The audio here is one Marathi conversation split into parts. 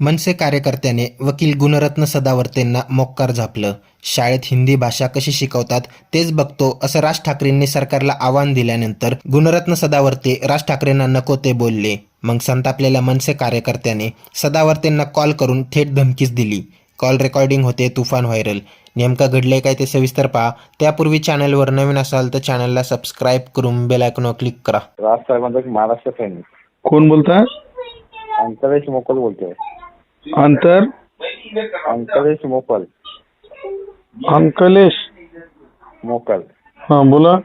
मनसे कार्यकर्त्याने वकील गुणरत्न सदावर्तेंना मोक्कार झापलं. शाळेत हिंदी भाषा कशी शिकवतात तेच बघतो असं राज ठाकरेंनी सरकारला आव्हान दिल्यानंतर गुणरत्न सदावर्ते राज ठाकरेंना नको ते बोलले. मग संतापलेल्या मनसे कार्यकर्त्याने सदावर्तेंना कॉल करून थेट धमकीच दिली. कॉल रेकॉर्डिंग होते तुफान व्हायरल. नेमकं घडले काय ते सविस्तर पहा. त्यापूर्वी चॅनलवर नवीन असाल तर चॅनलला सबस्क्राईब करून बेल आयकॉनवर क्लिक करा. राज साहेबांचा महाराष्ट्र सैनिक. कोण बोलताय? अंकलेश मोकल बोलतोय. अंतर अंकलेश मोकल अंकलेश मोकल हा बोला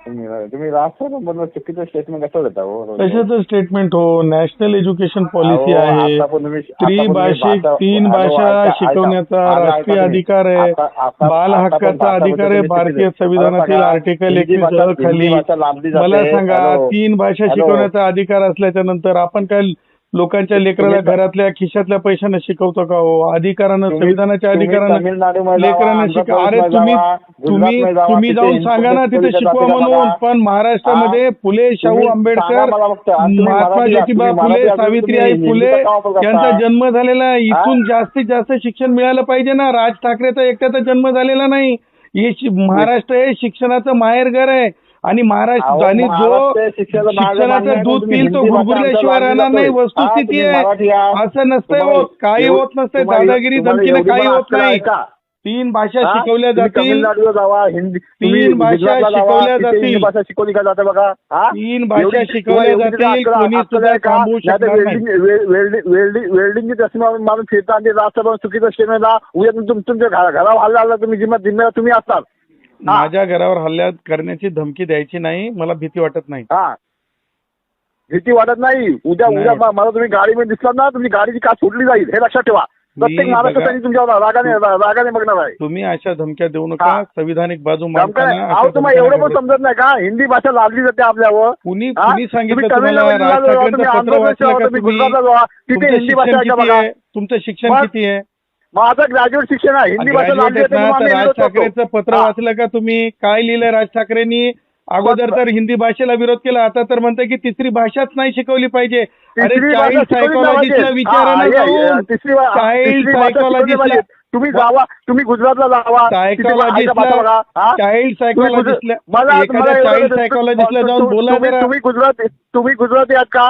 तुम्ही तुम्ही चुकीचं स्टेटमेंट कसं देता हो? कशाचं स्टेटमेंट हो नॅशनल एज्युकेशन पॉलिसी आहे आता पण तुम्ही- आता पण तुम्ही त्रिभाषिक भाषा- तीन भाषा शिकवण्याचा राष्ट्रीय. अधिकार आहे आता- आता- बाल आता हक्काचा अधिकार आहे भारतीय संविधानातील आर्टिकल हिंदी एकवीस भाषा- अ खाली भाषा जाते. मला सांगा हॅलो. तीन भाषा हॅलो. शिकवण्याचा अधिकार असल्याच्या नंतर आपण काय लोकांच्या लेकराला घरातल्या खिशातल्या पैशानं शिकवतो का हो? अधिकारानं संविधानाच्या अधिकारानं लेकरांना शिका अरे तुम्ही तुम्ही तुम्ही जाऊन सांगा ना तिथे शिकवा म्हणून. पण महाराष्ट्रामध्ये फुले शाहू आंबेडकर महात्मा ज्योतिबा फुले सावित्रीबाई फुले? यांचा जन्म झालेला. इथून जास्तीत जास्त शिक्षण मिळालं पाहिजे ना. राज ठाकरेचा एकट्याचा जन्म झालेला नाही. हे महाराष्ट्र हे शिक्षणाचं माहेरघर आहे. आणि महाराष्ट्र आणि जो हे शिक्षणाचं दूध पिल तो आमच्या राहणार नाही. वस्तुस्थिती हा, आहे. असं नसतंय होत काही होत नसतंय दादागिरी धमकीने काही होत नाही? तीन भाषा हा? शिकवल्या जातील तमिळनाडूला जावा हिंदी तुम्ही तीन भाषा शिकवल्या जातील. भाषा शिकवली का जाते बघा हा? तीन भाषा शिकवल्या जातील, कोणी सुद्धा तर शकणार. वेल्डिंग वेल्डिंग तसं मारून फिरता आणि राष्ट्रभर चुकीचं स्टेटमेंटला उद्या तुम- तुम- तुमच्या घरा- घरावर हल्ला तुम्ही जिम्मा जिम्मेदार तुम्ही असतात हा. माझ्या घरावर हल्ला करण्याची धमकी द्यायची नाही मला भीती वाटत नाही. हा. भीती वाटत नाही. उद्या नाही. उद्या वाटत. म- मला तुम्ही गाडीमध्ये दिसला ना तुमची गाडीची का सोडली जाईल. हे लक्षात ठेवा. प्रत्येक बघा- तुमच्यावर रागाने रा- रागाने बघणार आहे. तुम्ही अशा धमक्या देऊ नका. हा. संविधानिक बाजू नेमकं मांडताना नाही. अशा अहो तुम्हाला धमक्या एवढं पण नका समजत नाही का? हिंदी भाषा लादली जाते आपल्यावर. कुणी हा? कुणी सांगितलं तुम्ही तुम्हाला तमिळनाडूला राज जावा, ठाकरेंचं तुम्ही पत्र आंध्र वाचलं प्रदेशला का जावा, तुम्ही तुम्ही? गुजरातला जावा. तिथे तुमचं हिंदी भाषा शिक्षण आहे का किती बघा. आहे? तुमचं शिक्षण मग- किती आहे? माझं ग्रॅज्युएट शिक्षण आहे हिंदी भाषा म्हणून आम्ही राज विरोध करतो. ठाकरेचं पत्र हा. वाचलं का तुम्ही काय लिहिलंय राज ठाकरेंनी अगोदर तर हिंदी भाषेला विरोध केला आता तर म्हणताय की तिसरी भाषाच नाही शिकवली पाहिजे अरे तिसरी भाषा चाइल्ड शिकवली नाही सायकोलॉजिस्टला पाहिजे. विचारा हा, ना हे- हे- जाऊन तिसरी भा- चाइल्ड तिसरी भाषा शिकवली सायकोलॉजिस्टला पाहिजे. तुम्ही जावा तुम्ही गुजरातला जावा तिथे बघा सायकोलॉजिस्टला? चाइल्ड तुम्ही गुजर- सायकोलॉजिस्टला मला एखाद्या मला एवढं- चाइल्ड सायकोलॉजिस्टला जाऊन तुम्ही- बोला तुम्ही- जरा तुम्ही गुजरात तुम्ही गुजराती आहात का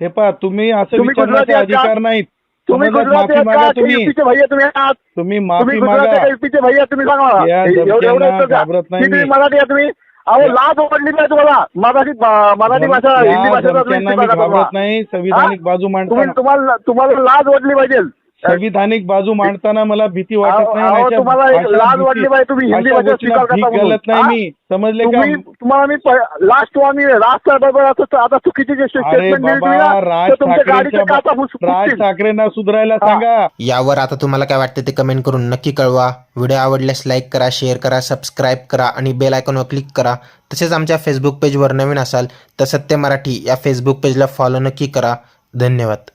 हे पहा तुम्ही असं तुम्ही गुजराती विचारण्याचा आहात का? अधिकार नाही तुम्ही समाजात गुजराती माफी आहात मागा का? युपीचे भैया तुम्ही आहात. तुम्ही तुम्ही माफी गुजराती मागा का युपीचे भैया तुम्ही सांगा मला. एवढं तुम्ही. मराठी आहे तुम्ही? अहो लाज वाटली नाही तुम्हाला. मराठी मराठी भाषा हिंदी भाषेचा तुम्ही? नाही. संविधानिक बाजू तुम्हाला तुम्हाला लाज वाटली पाहिजे. संविधानिक बाजू मांडताना मला भीती वाटत नाही अहो, अशा- तुम्हाला एक अशा लाज भीती- वाटली पाहिजे, तुम्ही हिंदी अशा भाषा गोष्टीला स्वीकार करता भीक म्हणून. घालत नाही हा? मी समजले तुम्ही तुम्हाला मी लास्ट आम्ही आता चुकीचे जे अरे स्टेटमेंट दिली बाबा तुम्ही ना, राज तर तुमच्या गाडीच्या ठाकरेंच्या काचा फुस- राज फुटतील. ठाकरेंना सुधारायला हा. सांगा यावर आता तुम्हाला काय वाटतं ते कमेंट करून नक्की कळवा व्हिडिओ आवडल्यास लाईक करा शेअर करा सबस्क्राईब करा आणि बेल आयकॉनवर क्लिक करा तसेच आमच्या फेसबुक पेजवर नवीन असाल तर सत्य मराठी या फेसबुक पेजला फॉलो नक्की करा धन्यवाद